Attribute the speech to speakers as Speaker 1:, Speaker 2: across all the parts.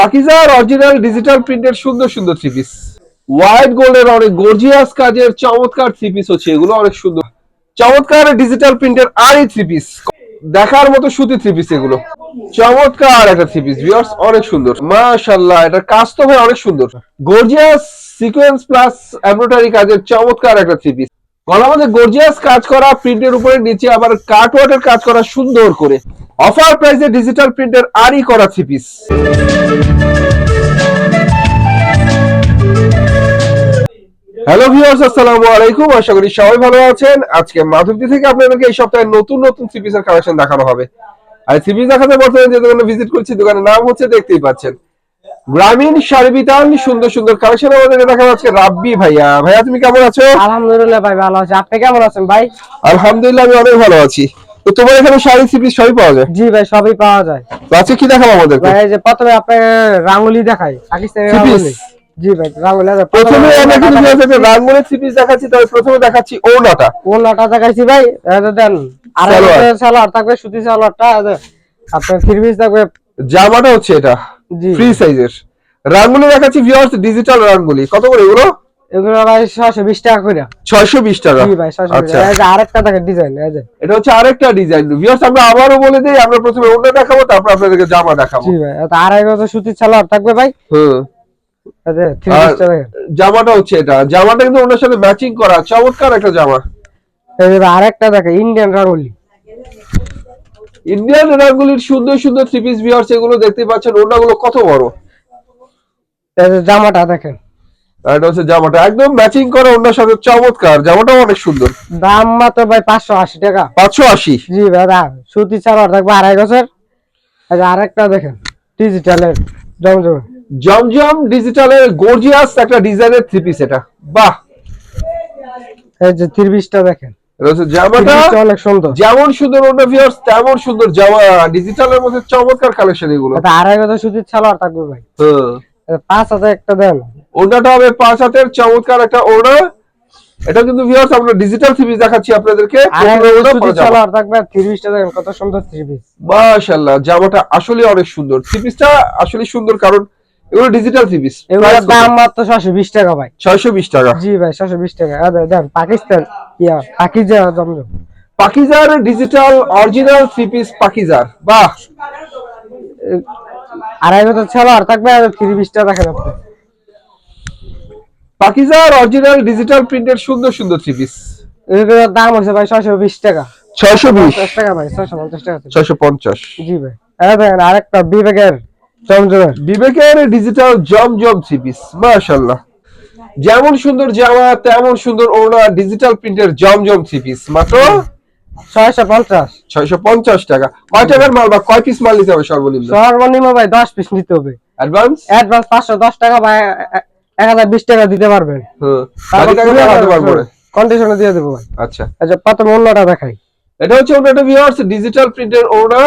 Speaker 1: পাকিজার original digital প্রিন্টের সুন্দর সুন্দর থ্রি পিস হোয়াইট গোল্ডের অনেক গর্জিয়াস কাজের চমৎকার থ্রি পিস হচ্ছে এগুলো, অনেক সুন্দর। চমৎকার ডিজিটাল প্রিন্টের আর এই থ্রি পিস দেখার মতো সুতি থ্রি পিস এগুলো। চমৎকার একটা থ্রি পিস ভিউয়ার্স অনেক সুন্দর। মাশাআল্লাহ, এটা কাজ তো ভাই অনেক সুন্দর। গর্জিয়াস সিকোয়েন্স প্লাস এমব্রয়ডারি কাজের চমৎকার একটা থ্রি পিস গলার মধ্যে গর্জিয়াস কাজ করা প্রিন্টের উপরে, নিচে আবার কাটওয়ার্টের কাজ করা সুন্দর করে। অফার প্রাইসে ডিজিটাল প্রিন্টের আরই করা থ্রি পিস হ্যালো ভিউয়ার্স আসসালামু আলাইকুম। আশা করি সবাই ভালো আছেন। আজকে মাধবদী থেকে আপনাদেরকে এই সপ্তাহে নতুন নতুন থ্রি পিসের কালেকশন দেখানো হবে। আর থ্রি পিস দেখাতে বর্তমানে যে দোকানে ভিজিট করছি দোকানের নাম হচ্ছে দেখতেই পাচ্ছেন। গ্রামীণ শাড়ি বিতান সুন্দর সুন্দর কালেকশন আমাদেরকে দেখানো আজকে রাব্বি ভাইয়া। ভাইয়া তুমি কেমন আছো?
Speaker 2: আলহামদুলিল্লাহ ভাই ভালো আছি। আপনি কেমন আছেন ভাই?
Speaker 1: আলহামদুলিল্লাহ আমি অনেক ভালো আছি। তো তোমার এখানে শাড়ি পিস সবই পাওয়া যায়?
Speaker 2: জি ভাই সবই পাওয়া যায়।
Speaker 1: তো আজকে কি দেখাবো আমাদেরকে?
Speaker 2: ভাই যে প্রথমে আপনার রাঙ্গুলি দেখাই পাকিস্তানি
Speaker 1: Three piece?
Speaker 2: রাঙ্গুলি। জি ভাই রাঙ্গুলি।
Speaker 1: প্রথমে আমরা কিন্তু একটা রাঙ্গুলি পিস দেখাচ্ছি তবে প্রথমে দেখাচ্ছি ওনাটা
Speaker 2: ওনাটা দেখাইছি ভাই দেন আর
Speaker 1: সালোয়ার।
Speaker 2: থাকবে সুতি সালোয়ারটা আপনার থ্রি থাকবে।
Speaker 1: জামাটা হচ্ছে এটা
Speaker 2: জি।
Speaker 1: ফ্রি সাইজের রাঙ্গুলি দেখাচ্ছি ভিউয়ার্স ডিজিটাল রাঙ্গুলি। কত করে এগুলো?
Speaker 2: এগুলো ভাই ছশো বিশ টাকা করে
Speaker 1: ছয়শো বিশ টাকা?
Speaker 2: জি ভাই ছশো
Speaker 1: আচ্ছা।
Speaker 2: এই যে আরেকটা দেখেন ডিজাইন এই যে।
Speaker 1: এটা হচ্ছে আরেকটা ডিজাইন ভিউয়ার্স আমরা আবারও বলে দিই আমরা প্রথমে ওটা দেখাবো তারপর আপনাদেরকে জামা দেখাবো।
Speaker 2: জি ভাই এটা আড়াই গজ সুতির সালোয়ার থাকবে ভাই।
Speaker 1: হুম। জামাটা হচ্ছে এটা। জামাটা কিন্তু ওনার সাথে ম্যাচিং করা। চমৎকার একটা জামা।
Speaker 2: এই যে আরেকটা দেখেন ইন্ডিয়ান রাঙ্গুলি
Speaker 1: ইন্ডিয়ান রাঙ্গুলির সুন্দর সুন্দর থ্রি পিস ভিউয়ার্স এগুলো দেখতে পাচ্ছেন ওনাগুলো কত বড়?
Speaker 2: এই যে জামাটা দেখেন।
Speaker 1: আর এটা হচ্ছে জামাটা। একদম ম্যাচিং করা ওনার সাথে চমৎকার। জামাটাও অনেক সুন্দর।
Speaker 2: দাম মাত্র ভাই পাঁচশো আশি টাকা।
Speaker 1: পাঁচশো আশি।
Speaker 2: জি দাদা সুতি থাকবে আড়াই যে আরেকটা দেখেন ডিজিটালের জমজম।
Speaker 1: জমজম ডিজিটালের গর্জিয়াস একটা ডিজাইনের থ্রি পিস এটা। বাহ!
Speaker 2: এই যে তিরিশটা দেখেন।
Speaker 1: জামাটা।
Speaker 2: অনেক সুন্দর।
Speaker 1: যেমন সুন্দর ওটা ভিউয়ার্স তেমন সুন্দর জামা ডিজিটালের মধ্যে চমৎকার কালেকশন এগুলো।
Speaker 2: আড়াই সুতির সালোয়ার থাকবে ভাই।
Speaker 1: হ্যাঁ।
Speaker 2: পাঁচ হাজার একটা দেন।
Speaker 1: ওনাটা হবে পাঁচ হাতের চমৎকার একটা ওড়না এটা কিন্তু ভিউয়ার্স আমরা ডিজিটাল থ্রি দেখাচ্ছি আপনাদেরকে।
Speaker 2: কত সুন্দর থ্রি পিস
Speaker 1: মাশাআল্লাহ জামাটা আসলে অনেক সুন্দর। থ্রি পিসটা আসলে সুন্দর কারণ এগুলো ডিজিটাল থ্রি পিস
Speaker 2: এগুলোর দাম মাত্র ছশো বিশ টাকা ভাই।
Speaker 1: ছয়শো বিশ টাকা।
Speaker 2: জি ভাই ছশো বিশ টাকা। এই যে দেন পাকিস্তান ইয়া পাকিজা জমজম।
Speaker 1: পাকিজার ডিজিটাল অরিজিনাল থ্রি পিস পাকিজার। বাহ!
Speaker 2: আড়াই গজের সালোয়ার থাকবে আর তিরিশটা দেখেন আপনি।
Speaker 1: পাকিজার অরিজিনাল ডিজিটাল প্রিন্টের সুন্দর সুন্দর থ্রি পিস
Speaker 2: এগুলোর দাম হচ্ছে ভাই ছশো বিশ টাকা।
Speaker 1: ছয়শো বিশ?
Speaker 2: পঞ্চাশ টাকা ভাই ছশো পঞ্চাশ টাকা
Speaker 1: ছয়শো পঞ্চাশ।
Speaker 2: জি ভাই। দেখেন আরেকটা বিবেকের জমজমের।
Speaker 1: বিবেকের ডিজিটাল জমজম থ্রি পিস মাশাল্লাহ যেমন সুন্দর জামা তেমন সুন্দর ওড়না ডিজিটাল প্রিন্টের জমজম থ্রি পিস মাত্র
Speaker 2: ছয়শো পঞ্চাশ।
Speaker 1: ছয়শো পঞ্চাশ টাকা। কয় টাকার মাল বা কয় পিস মাল নিতে হবে সর্বনিম্ন?
Speaker 2: সর্বনিম্ন ভাই দশ পিস নিতে হবে।
Speaker 1: অ্যাডভান্স
Speaker 2: অ্যাডভান্স পাঁচশো দশ টাকা বা এক হাজার বিশ টাকা দিতে পারবেন। কন্ডিশনে দিয়ে দেবো।
Speaker 1: আচ্ছা।
Speaker 2: আচ্ছা প্রথমে অন্যটা দেখাই।
Speaker 1: এটা হচ্ছে ওটা ভিউয়ার্স ডিজিটাল প্রিন্টের ওড়না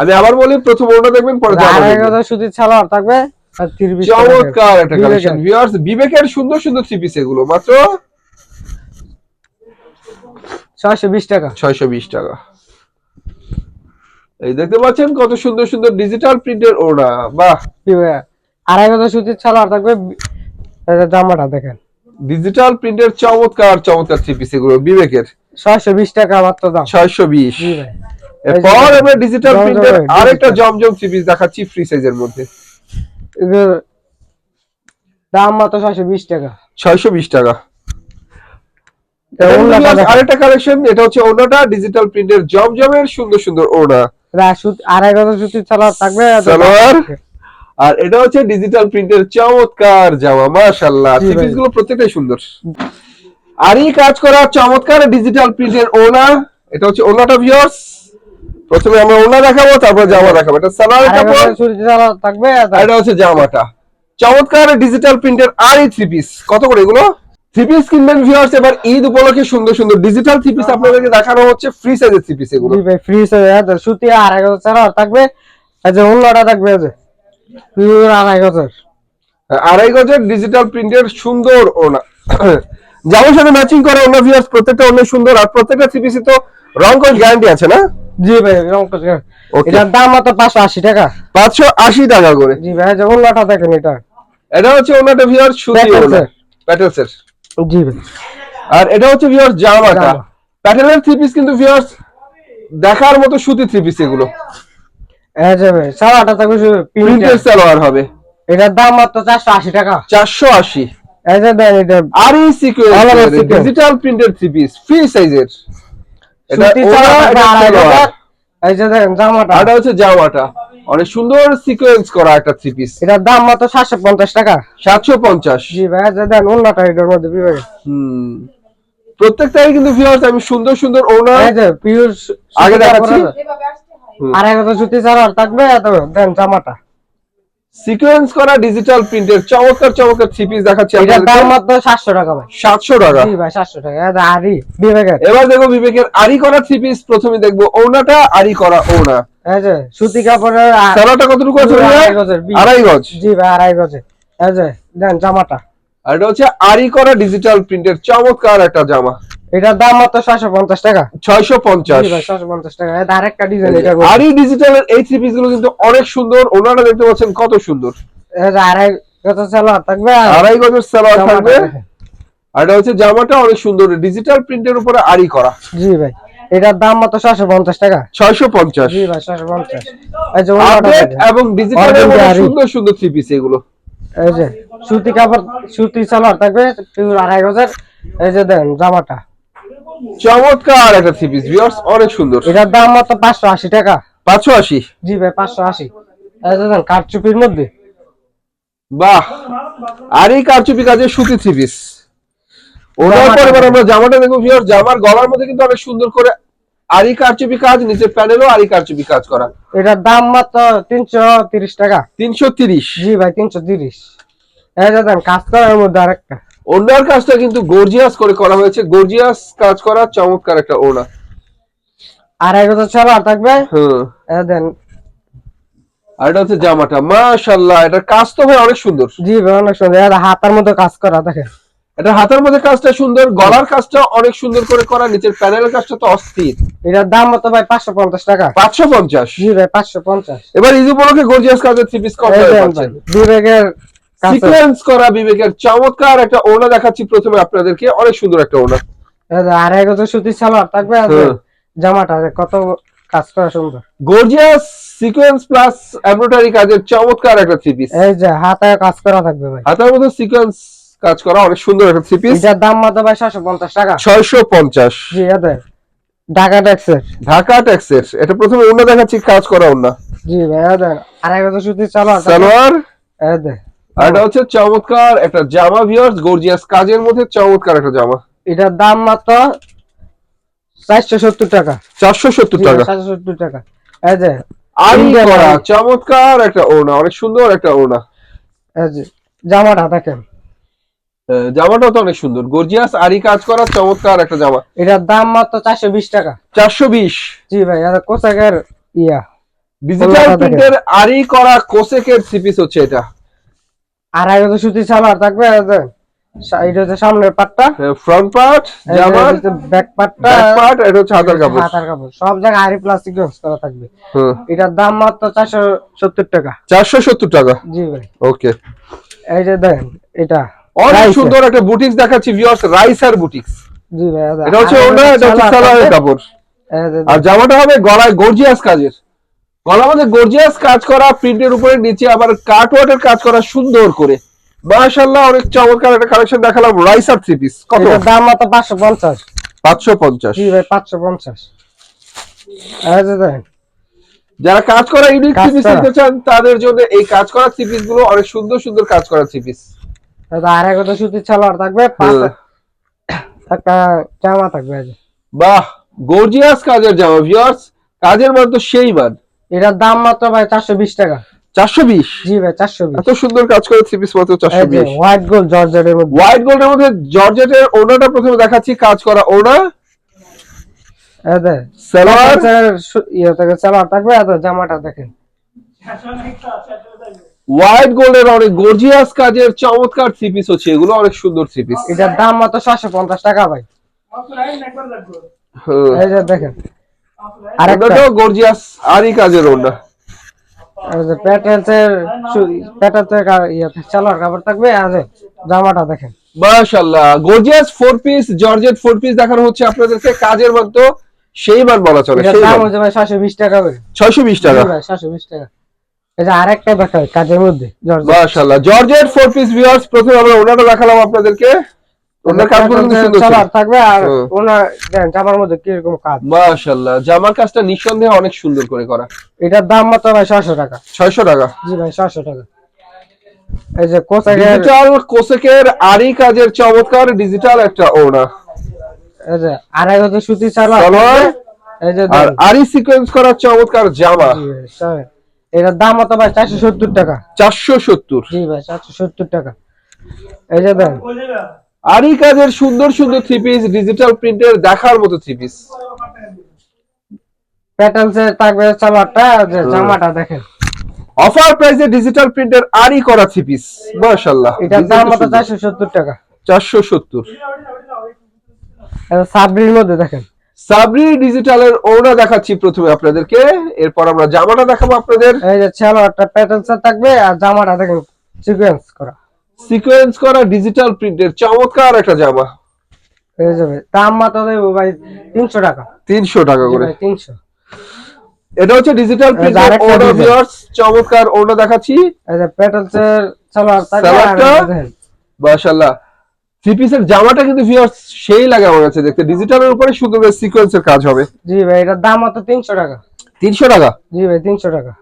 Speaker 1: আমি আবার বলি প্রথম ওড়না দেখবেন পরে জামা
Speaker 2: আড়াই
Speaker 1: দেখবেন।
Speaker 2: হাজার সুতির সালোয়ার থাকবে আর
Speaker 1: চমৎকার একটা
Speaker 2: বিবেকের।
Speaker 1: কালেকশন ভিউয়ার্স বিবেকের সুন্দর সুন্দর থ্রি পিস এগুলো। মাত্র
Speaker 2: ছয়শো বিশ টাকা।
Speaker 1: ছয়শো বিশ টাকা। এই দেখতে পাচ্ছেন কত সুন্দর সুন্দর ডিজিটাল প্রিন্টের ওড়না বাহ।
Speaker 2: আড়াই হাজার সুতির সালোয়ার থাকবে যে জামাটা দেখেন।
Speaker 1: ডিজিটাল প্রিন্টের চমৎকার চমৎকার থ্রি পিস এগুলো বিবেকের।
Speaker 2: ছয়শো বিশ টাকা মাত্র দাম।
Speaker 1: ছয়শো বিশ।
Speaker 2: জি ভাই।
Speaker 1: এরপর আমরা ডিজিটাল প্রিন্টের আরেকটা জমজম থ্রি পিস দেখাচ্ছি ফ্রি সাইজের মধ্যে।
Speaker 2: দাম মাত্র ছয়শো বিশ টাকা।
Speaker 1: ছয়শো বিশ টাকা।
Speaker 2: এটা অন্যটা
Speaker 1: আরেকটা কালেকশন এটা হচ্ছে ওড়নাটা ডিজিটাল প্রিন্টের জমজমের সুন্দর সুন্দর
Speaker 2: এটা সুত- আড়াই হাজার সুতির সালোয়ার থাকবে
Speaker 1: সালোয়ার? আর এটা হচ্ছে ডিজিটাল প্রিন্টের চমৎকার জামা মাশাআল্লাহ। থ্রি গুলো প্রত্যেকটাই সুন্দর। আর এই কাজ করা চমৎকার ডিজিটাল প্রিন্টের ওড়না এটা হচ্ছে ওড়নাটা ভিউয়ার্স প্রথমে আমরা ওড়না দেখাবো তারপর জামা দেখাবো। এটা সালোয়ার কাপড়।
Speaker 2: থাকবে আর
Speaker 1: আর এটা হচ্ছে জামাটা। চমৎকার ডিজিটাল প্রিন্টের আর এই থ্রি পিস কত করে এগুলো? থ্রি পিস কিনবেন ভিউয়ার্স এবার ঈদ উপলক্ষে সুন্দর সুন্দর ডিজিটাল থ্রি পিস আপনাদেরকে দেখানো হচ্ছে ফ্রি সাইজের থ্রি পিস এগুলো।
Speaker 2: ফ্রি সাইজ সুতি হাজার সালোয়ার থাকবে। আর যে অন্যটা থাকবে পিওর আড়াই হাজার
Speaker 1: আড়াই গজের ডিজিটাল প্রিন্টের সুন্দর ওনা জামার সাথে ম্যাচিং করা ওনা ভিউয়ার্স প্রত্যেকটা অনেক সুন্দর আর প্রত্যেকটা তো রং কোচ গ্যারান্টি আছে না?
Speaker 2: জি ভাই রং করে এটার দাম মাত্র পাঁচশো আশি টাকা।
Speaker 1: করে।
Speaker 2: জি ভাই যে উল্লাটা দেখেন এটা।
Speaker 1: এটা হচ্ছে ওনাটা ভিউয়ার সুতি
Speaker 2: Petals
Speaker 1: ওনা প্যাটেলসের
Speaker 2: জি ভাই।
Speaker 1: আর এটা হচ্ছে জামাটা। প্যাটেলের থ্রি পিস কিন্তু ভিউয়ার্স দেখার মতো সুতি থ্রি পিস এগুলো।
Speaker 2: এই যে ভাই থাকবে
Speaker 1: প্রিন্টের
Speaker 2: প্রিন্টের
Speaker 1: সালোয়ার হবে।
Speaker 2: এটার দাম মাত্র চারশো আশি টাকা।
Speaker 1: চারশো আশি। আর এই sequence digital printed three piece free সাইজের এটা হচ্ছে জামাটা। অনেক সুন্দর সিকোয়েন্স করা একটা থ্রি পিস
Speaker 2: এটার দাম মাত্র সাতশো পঞ্চাশ টাকা।
Speaker 1: সাতশো পঞ্চাশ।
Speaker 2: জি ভাই দেন এটার মধ্যে
Speaker 1: হুম। প্রত্যেকটাই কিন্তু ভিউয়ার্স আমি সুন্দর সুন্দর ওনা
Speaker 2: এই যে পিওর
Speaker 1: আগে দেখাচ্ছি।
Speaker 2: আর একটা সুতি চালার থাকবে এত দেন জামাটা।
Speaker 1: সিকোয়েন্স করা ডিজিটাল প্রিন্টের চমৎকার চমৎকার থ্রি পিস দেখাচ্ছি
Speaker 2: এটার দাম মাত্র সাতশো টাকা ভাই।
Speaker 1: সাতশো টাকা।
Speaker 2: জি ভাই সাতশো টাকা। এই যে আরি বিভাগের
Speaker 1: এবার দেখব বিবেকের আরি করা থ্রি পিস প্রথমে দেখব ওনাটা আরি করা ওনা
Speaker 2: এই যে সুতি কাপড়ের
Speaker 1: সালোয়ারটা কতটুকু আছে
Speaker 2: আড়াই
Speaker 1: গজ।
Speaker 2: জি ভাই আড়াই গজে। এই যে দেন জামাটা।
Speaker 1: আর এটা হচ্ছে আরি করা ডিজিটাল প্রিন্টের চমৎকার একটা জামা।
Speaker 2: এটার দাম মাত্র ছয়শো পঞ্চাশ টাকা।
Speaker 1: ছয়শো পঞ্চাশ।
Speaker 2: জি ভাই ছয়শো পঞ্চাশ টাকা। এই যে আরেকটা ডিজাইন এটা
Speaker 1: আরি ডিজিটালের এই থ্রি পিসগুলো কিন্তু অনেক সুন্দর। ওনাটা দেখতে পাচ্ছেন কত সুন্দর।
Speaker 2: এই আড়াই গজ সালোয়ার থাকবে।
Speaker 1: আড়াই গজের সালোয়ার থাকবে। আর এটা হচ্ছে জামাটা অনেক সুন্দর। ডিজিটাল প্রিন্টের উপরে আরি করা।
Speaker 2: জি ভাই এটার দাম মাত্র ছয়শো পঞ্চাশ টাকা।
Speaker 1: ছয়শো পঞ্চাশ।
Speaker 2: জি ভাই ছয়শো পঞ্চাশ। এই যে
Speaker 1: আপডেট এবং
Speaker 2: Organza
Speaker 1: সুন্দর সুন্দর থ্রি পিস এগুলো।
Speaker 2: এই যে সুতি কাপড় সুতি সালোয়ার থাকবে পিওর আড়াই গজের। এই যে দেন জামাটা।
Speaker 1: চমৎকার একটা থ্রি পিস ভিউয়ার্স অনেক সুন্দর।
Speaker 2: এটার দাম মাত্র পাঁচশো আশি টাকা।
Speaker 1: পাঁচশো আশি?
Speaker 2: জি ভাই পাঁচশো আশি। এই যে দেন কাঠচুপির মধ্যে।
Speaker 1: বাহ! আর এই কারচুপি কাজের সুতি থ্রি পিস ওনার
Speaker 2: জামাটা
Speaker 1: পরে আমরা জামাটা দেখব ভিউয়ার্স জামার গলার মধ্যে কিন্তু অনেক সুন্দর করে আরি কারচুপি কাজ নিচের প্যানেলও আরি কারচুপি কাজ করা।
Speaker 2: এটার দাম মাত্র তিনশো তিরিশ টাকা।
Speaker 1: তিনশো তিরিশ।
Speaker 2: জি ভাই তিনশো তিরিশ। এই যে দেন কাজ করার মধ্যে আরেকটা।
Speaker 1: ওনার কাজটা কিন্তু গর্জিয়াস করে করা হয়েছে। গর্জিয়াস কাজ করা চমৎকার একটা ওনা
Speaker 2: আড়াই গজের সালোয়ার থাকবে?
Speaker 1: হুম।
Speaker 2: দেন।
Speaker 1: আর এটা হচ্ছে জামাটা। মাশাল্লাহ এটা কাজ তো ভাই অনেক সুন্দর।
Speaker 2: জি ভাই অনেক সুন্দর। যে হাতার মধ্যে কাজ করা দেখেন।
Speaker 1: এটা হাতের মধ্যে কাজটা সুন্দর গলার কাজটা অনেক সুন্দর করে করা নিচের প্যানেলের কাজটা তো অস্থির।
Speaker 2: এটার দাম মতো ভাই পাঁচশো পঞ্চাশ টাকা।
Speaker 1: পাঁচশো পঞ্চাশ।
Speaker 2: জি ভাই পাঁচশো পঞ্চাশ।
Speaker 1: এবার ইজি উপলক্ষে গর্জিয়াস কাজের থ্রি পিস কত
Speaker 2: এই দেন
Speaker 1: সিকোয়েন্স করা বিবেকের চমৎকার একটা ওনা দেখাচ্ছি প্রথমে আপনাদেরকে। অনেক সুন্দর একটা
Speaker 2: এই যে আড়াই গজের সুতির সালোয়ার থাকবে আর যে
Speaker 1: হুম।
Speaker 2: জামাটা কত কাজ করা সুন্দর।
Speaker 1: গর্জিয়াস সিকোয়েন্স প্লাস এমব্রয়ডারি কাজের চমৎকার একটা থ্রি পিস
Speaker 2: এই যে হাতায় কাজ করা থাকবে ভাই।
Speaker 1: হাতের মধ্যে সিকোয়েন্স কাজ করা অনেক সুন্দর একটা থ্রি পিস
Speaker 2: এটার দাম মতো ভাই ছয়শো পঞ্চাশ টাকা।
Speaker 1: ছয়শো পঞ্চাশ।
Speaker 2: জি এদের ঢাকা ট্যাক্সের।
Speaker 1: ঢাকা ট্যাক্সের। এটা প্রথমে ওনা দেখাচ্ছি কাজ করা ওনা
Speaker 2: জি ভাই এদের আড়াই গজের সুতির সালোয়ার।
Speaker 1: সালোয়ার।
Speaker 2: এদের
Speaker 1: আর এটা হচ্ছে চমৎকার একটা জামা ভিউয়ার্স গর্জিয়াস কাজের মধ্যে চমৎকার একটা জামা।
Speaker 2: এটার দাম মাত্র চারশো সত্তর টাকা।
Speaker 1: চারশো সত্তর টাকা।
Speaker 2: চারশো সত্তর টাকা। এই যে
Speaker 1: আরি করা চমৎকার একটা ওনা অনেক সুন্দর একটা ওনা
Speaker 2: এই যে জামাটা দেখেন।
Speaker 1: জামাটাও তো অনেক সুন্দর। গর্জিয়াস আরি কাজ করা চমৎকার একটা জামা।
Speaker 2: এটার দাম মাত্র চারশো বিশ টাকা।
Speaker 1: চারশো বিশ।
Speaker 2: জি ভাই এটা কোচাকের ইয়া।
Speaker 1: ডিজিটাল প্রিন্টের আরি করা কোসেকের থ্রি পিস হচ্ছে এটা।
Speaker 2: আড়াই সুতির সালোয়ার থাকবে এটা হচ্ছে সামনের পাটটা।
Speaker 1: ফ্রন্ট পার্ট জামার
Speaker 2: ব্যাক
Speaker 1: পার্ট এটা হচ্ছে হাতার কাপড়।
Speaker 2: হাতার কাপড়। সব জায়গায় আড়ি প্লাস্টিক ইউজ করা থাকবে। এটার দাম মাত্র চারশো সত্তর টাকা।
Speaker 1: চারশো সত্তর টাকা?
Speaker 2: জি ভাই।
Speaker 1: ওকে।
Speaker 2: এই যে দেখেন এটা।
Speaker 1: অনেক সুন্দর একটা বুটিক্স দেখাচ্ছি ভিউয়ার্স রাইসার বুটিক্স
Speaker 2: জি ভাই
Speaker 1: এটা হচ্ছে ওনা এটা হচ্ছে সালোয়ারের কাপড়। আর জামাটা হবে গলায় গর্জিয়াস কাজের। গলার মধ্যে গর্জিয়াস কাজ করা প্রিন্টের উপরে নিচে আবার কাট ওয়াটের কাজ করা সুন্দর করে। মাশাআল্লাহ অনেক চমৎকার একটা কালেকশন দেখালাম রাইসার থ্রি পিস কত?
Speaker 2: দাম পঞ্চাশ।
Speaker 1: পাঁচশো পঞ্চাশ।
Speaker 2: জি ভাই পাঁচশো পঞ্চাশ। দেখেন।
Speaker 1: যারা কাজ করা ইউনিক থ্রি পিস নিতে চান তাদের জন্য এই কাজ করা থ্রি পিসগুলো অনেক সুন্দর সুন্দর কাজ করা থ্রি পিস
Speaker 2: যে আড়াই গজ সুতির সালোয়ার থাকবে
Speaker 1: হ্যাঁ।
Speaker 2: একটা জামা থাকবে
Speaker 1: বাহ গর্জিয়াস কাজের জামা ভিউয়ার্স কাজের মান তো সেই মান।
Speaker 2: এটার দাম মাত্র ভাই চারশো বিশ টাকা।
Speaker 1: চারশো বিশ?
Speaker 2: জি ভাই চারশো বিশ।
Speaker 1: এত সুন্দর কাজ করে থ্রি পিস মাত্র চারশো বিশ।
Speaker 2: হোয়াইট গোল্ড জর্জেটের মধ্যে।
Speaker 1: হোয়াইট গোল্ডের মধ্যে জর্জেটের ওনাটা প্রথমে দেখাচ্ছি কাজ করা ওনা
Speaker 2: ইয়ে জামাটা দেখেন।
Speaker 1: হোয়াইট গোল্ডের অনেক গর্জিয়াস কাজের চমৎকার থ্রি পিস হচ্ছে এগুলো অনেক সুন্দর থ্রি পিস।
Speaker 2: এটার দাম মাত্র সাতশো পঞ্চাশ টাকা ভাই। এই যে দেখেন। আরেকটা
Speaker 1: ওটাও গর্জিয়াস আরই কাজের
Speaker 2: ইয়ে চালার কাপড় থাকবে আর জামাটা দেখেন।
Speaker 1: মাশাআল্লাহ gorgeous four piece georgette four piece দেখানো হচ্ছে আপনাদেরকে কাজের মান তো সেই মান বলা চলে সেই
Speaker 2: দাম হচ্ছে ভাই সাতশো বিশ টাকা করে।
Speaker 1: ছয়শো বিশ টাকা।
Speaker 2: সাতশো বিশ টাকা। এই যে আরেকটা দেখায় কাজের মধ্যে জর্জেট।
Speaker 1: মাশাআল্লাহ জর্জেট ফোর পিস ভিউয়ার্স প্রথমে আমরা ওনাটা দেখালাম আপনাদেরকে। ওনার কাজগুলো সুন্দর
Speaker 2: থাকবে আর ওনার জামার মধ্যে কাজ?
Speaker 1: মাশাআল্লাহ জামার কাজটা নিঃসন্দেহে অনেক সুন্দর করে করা।
Speaker 2: এটার দাম মাত্র ভাই টাকা।
Speaker 1: ছয়শো টাকা?
Speaker 2: জি ভাই টাকা। এই যে কোথাকে
Speaker 1: ডিজিটাল কোসেকের আরই কাজের চমৎকার ডিজিটাল একটা ওড়না
Speaker 2: এই যে আড়াই হাজার সুতি চালার এই যে
Speaker 1: আর। সিকোয়েন্স করা চমৎকার জামা।
Speaker 2: এটার দাম মাত্র ভাই চারশো সত্তর টাকা।
Speaker 1: চারশো সত্তর।
Speaker 2: জি ভাই চারশো সত্তর টাকা। এই যে দেন।
Speaker 1: আরই কাজের সুন্দর সুন্দর থ্রি পিস ডিজিটাল প্রিন্টের দেখার মতো থ্রি পিস
Speaker 2: থাকবে জামাটা দেখেন।
Speaker 1: অফার প্রাইসে ডিজিটাল প্রিন্টের আরই করা থ্রি পিস মাশাআল্লাহ।
Speaker 2: এটার দাম মাত্র চারশো সত্তর টাকা।
Speaker 1: চারশো সত্তর।
Speaker 2: এটা সাবরির মধ্যে দেখেন।
Speaker 1: সাবরি ডিজিটালের ওড়না দেখাচ্ছি প্রথমে আপনাদেরকে। এরপর আমরা জামাটা দেখাবো আপনাদের।
Speaker 2: এই যে সালোয়ারটা প্যাটার্নসের থাকবে আর জামাটা দেখেন সিকোয়েন্স করা।
Speaker 1: সিকোয়েন্স করা ডিজিটাল প্রিন্টের চমৎকার একটা জামা।
Speaker 2: এই যাবে। দাম মাত্র দেবো ভাই তিনশো টাকা।
Speaker 1: তিনশো টাকা করে।
Speaker 2: তিনশো।
Speaker 1: এটা হচ্ছে ডিজিটাল
Speaker 2: প্রিন্ট
Speaker 1: ওড়না ভিউয়ার্স চমৎকার ওড়না দেখাচ্ছি।
Speaker 2: এই যে প্যাটার্নসের সালোয়ার
Speaker 1: সালোয়ারটা? মাশাআল্লাহ। থ্রি পিসের জামাটা কিন্তু ভিউয়ার্স সেই লাগে আমার কাছে দেখতে। ডিজিটালের উপরে সুন্দর সিকোয়েন্সের কাজ হবে।
Speaker 2: জি ভাই এটার দাম মাত্র তিনশো টাকা।
Speaker 1: তিনশো টাকা?
Speaker 2: জি ভাই তিনশো টাকা।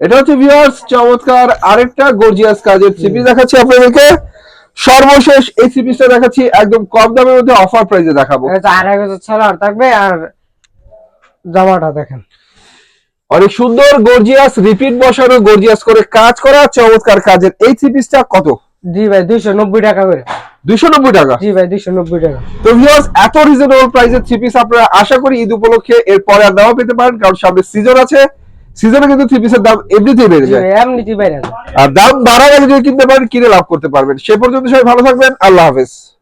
Speaker 1: এটা হচ্ছে ভিউয়ার্স চমৎকার আরেকটা গর্জিয়াস কাজের পিস দেখাচ্ছি আপনাদেরকে। সর্বশেষ এই থ্রি পিসটা দেখাচ্ছি একদম কম দামের মধ্যে অফার প্রাইসে দেখাবো।
Speaker 2: আড়াই হাজার সালোয়ার থাকবে আর জামাটা দেখেন।
Speaker 1: অনেক সুন্দর গর্জিয়াস রিপিট বসানো গর্জিয়াস করে কাজ করা চমৎকার কাজের এই থ্রি পিসটা কত?
Speaker 2: জি ভাই দুইশো নব্বই টাকা করে।
Speaker 1: দুইশো নব্বই টাকা?
Speaker 2: জি ভাই দুইশো নব্বই টাকা।
Speaker 1: তো ভিউয়ার্স এত রিজনেবল প্রাইসের থ্রি পিস আপনারা আশা করি ঈদ উপলক্ষে এরপরে আর নাও পেতে পারেন কারণ সামনে সিজন আছে। সিজনে কিন্তু থ্রি পিসের দাম এমনিতেই বেড়ে যায়।
Speaker 2: এমনিতেই বেড়ে যায়।
Speaker 1: আর দাম বাড়া গেলে যদি কিনতে পারেন কিনে লাভ করতে পারবেন। সে পর্যন্ত সবাই ভালো থাকবেন। আল্লাহ হাফেজ।